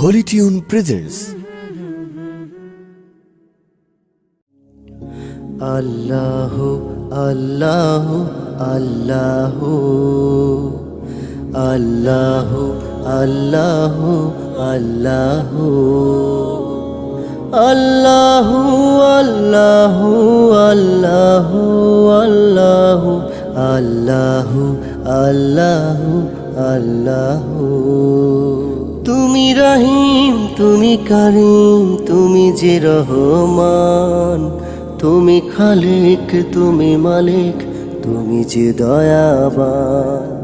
Holy Tune presents Allah Allah Allah Allah Allah Allah Allah Allah Allah Allah Allah Allah Allah তুমি রহিম, তুমি কারিম, তুমি যে রহমান। তুমি খালিক, তুমি মালিক, তুমি যে দয়াবান।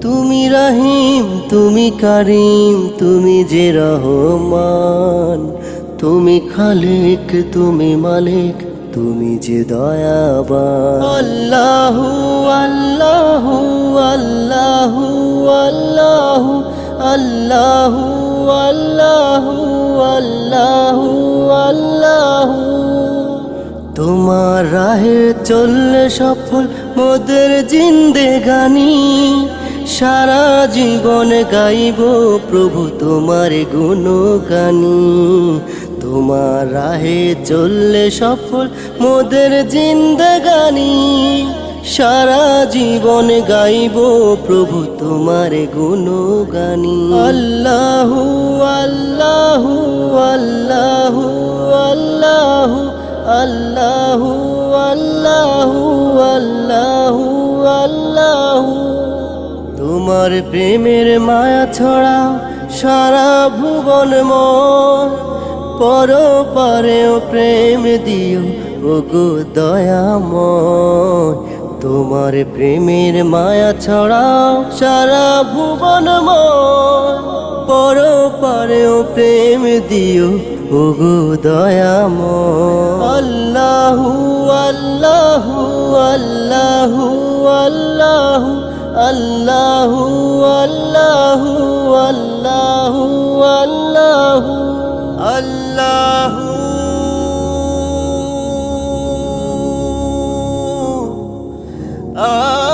তুমি রহিম, তুমি কারিম, তুমি যে রহমান। তুমি খালিক, তুমি মালিক, তুমি যে দয়াবান। আল্লাহ আল্লাহ আল্লাহ। আল্লাহ আল্লাহ আল্লাহ আল্লাহ। তোমার রাহে চললে সফল মোদের জিন্দেগানি। সারা জীবন গাইব প্রভু তোমার গুণগানি। তোমার রাহে চললে সফল মোদের জিন্দেগানি। সারা জীবন গাইব প্রভু তোমার গুণগানি। আল্লাহ আল্লাহ আল্লাহ আল্লাহ আল্লাহ আল্লাহ আল্লাহ আল্লাহ। তোমার প্রেমের মায়া ছড়া সারা ভুবন মন পর পারেও প্রেম দিও ওগো দয়াময় তোমার প্রেমের মায়া ছড়াও সারা ভুবন পর পারেও প্রেম দিও, ওগো দয়াময়। আল্লাহু আল্লাহু আল্লাহু আল্লাহু আল্লাহু আল্লাহু আল্লাহু আল্লাহু। আল্লাহু Oh.